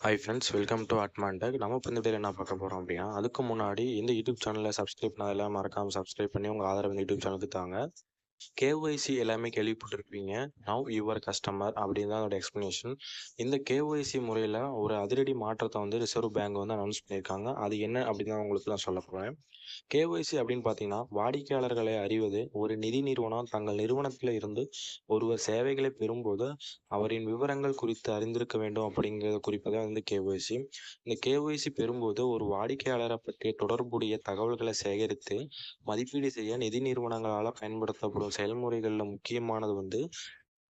Hi friends welcome to அட்மாண்டக் நம்ம இப்போ இந்த வீடியோ என்ன பார்க்க போகிறோம் அப்படின்னா அதுக்கு முன்னாடி இந்த யூடியூப் சேனலில் சப்ஸ்கிரைப் பண்ணதெல்லாம் மறக்காமல் சப்ஸ்கிரைப் பண்ணி உங்கள் ஆதரவு இந்த யூடியூப் சேனலுக்கு தாங்க. கேஒய்சி எல்லாமே கேள்விப்பட்டிருப்பீங்க. நவ் யுவர் கஸ்டமர் அப்படின்னு தான் அதோட எக்ஸ்ப்ளனேஷன் இந்த கேஒய்சி முறையில் ஒரு அதிரடி மாற்றத்தை வந்து ரிசர்வ் பேங்க் வந்து அனௌன்ஸ் பண்ணியிருக்காங்க. அது என்ன அப்படின்னு தான் உங்களுக்கு நான் சொல்ல போகிறேன் கேஒய்சி அப்படின்னு பார்த்தீங்கன்னா வாடிக்கையாளர்களை அறிவது ஒரு நிதி நிறுவனம் தங்கள் நிறுவனத்தில் இருந்து ஒருவர் சேவைகளை பெறும்போது அவரின் விவரங்கள் குறித்து அறிந்திருக்க வேண்டும் அப்படிங்கிறத குறிப்பதை வந்து கேஒய்சி இந்த கேஒய்சி பெறும்போது ஒரு வாடிக்கையாளரை பற்றிய தொடர்புடைய தகவல்களை சேகரித்து மதிப்பீடு செய்ய நிதி நிறுவனங்களால் பயன்படுத்தப்படும் செயல்முறைகளில் முக்கியமானது வந்து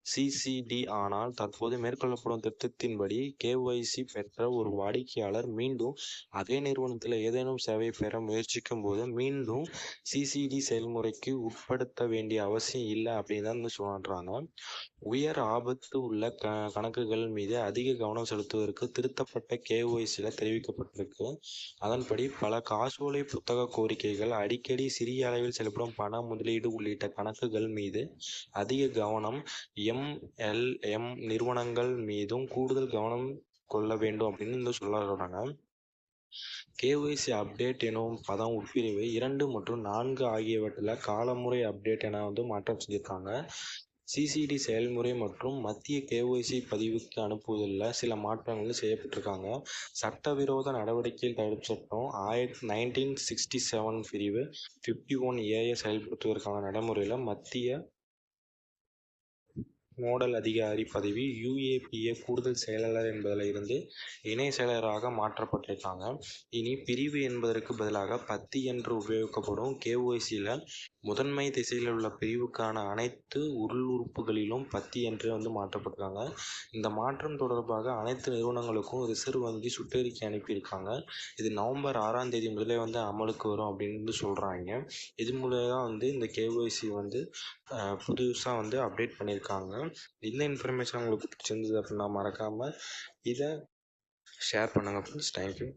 சிசிடி ஆனால் தற்போது மேற்கொள்ளப்படும் திட்டத்தின்படி கேஒய்சி பெற்ற ஒரு வாடிக்கையாளர் மீண்டும் அதே நிறுவனத்தில் ஏதேனும் சேவை பெற முயற்சிக்கும் போது மீண்டும் சிசிடி செயல்முறைக்கு உட்படுத்த வேண்டிய அவசியம் இல்லை அப்படின்னு தான் சொல்றாங்க. உயர் ஆபத்து உள்ள க கணக்குகள் மீது அதிக கவனம் செலுத்துவதற்கு திருத்தப்பட்ட கேஒய்சியில் தெரிவிக்கப்பட்டிருக்கு. அதன்படி பல காசோலை புத்தக கோரிக்கைகள் அடிக்கடி சிறிய அளவில் செலுத்தப்படும் பண முதலீடு உள்ளிட்ட கணக்குகள் மீது அதிக கவனம் எம்எல்எம் நிறுவனங்கள் மீதும் கூடுதல் கவனம் கொள்ள வேண்டும் அப்படின்னு இந்த சொல்ல சொல்கிறாங்க கேஒய்சி அப்டேட் எனும் பதம் உட்பிரிவு இரண்டு மற்றும் நான்கு ஆகியவற்றில் காலமுறை அப்டேட் என வந்து மாற்றம் செஞ்சுருக்காங்க. சிசிடி செயல்முறை மற்றும் மத்திய கேஒய்சி பதிவுக்கு அனுப்புவதில் சில மாற்றங்கள் செய்யப்பட்டிருக்காங்க. சட்டவிரோத நடவடிக்கைகள் தடுப்பு சட்டம் ஆயிரத்தி நைன்டீன் சிக்ஸ்டி செவன் பிரிவு ஃபிஃப்டி ஒன் ஏஐ செயல்படுத்துவதற்கான நடைமுறையில் மத்திய நோடல் அதிகாரி பதவி யுஏபிஏ கூடுதல் செயலாளர் என்பதில் இருந்து இணை செயலராக மாற்றப்பட்டிருக்காங்க. இனி பிரிவு என்பதற்கு பதிலாக பத்தி என்று உபயோகிக்கப்படும் கேஒய்சியில் முதன்மை திசையில் உள்ள பிரிவுக்கான அனைத்து உள்ளுறுப்புகளிலும் பத்தி என்று வந்து மாற்றப்பட்டிருக்காங்க. இந்த மாற்றம் தொடர்பாக அனைத்து நிறுவனங்களுக்கும் ரிசர்வ் வங்கி சுற்றறிக்கை அனுப்பியிருக்காங்க. இது நவம்பர் ஆறாம் தேதி முதலே வந்து அமலுக்கு வரும் அப்படின்னு வந்து சொல்கிறாங்க இது மூலம் தான் வந்து இந்த கேஒய்சி வந்து புதுசாக வந்து அப்டேட் பண்ணியிருக்காங்க. இந்த இன்ஃபர்மேஷன் உங்களுக்கு பிடிச்சிருந்தது அப்படின்னா மறக்காமல் இதை ஷேர் பண்ணுங்கள் ஃப்ரெண்ட்ஸ் தேங்க்யூ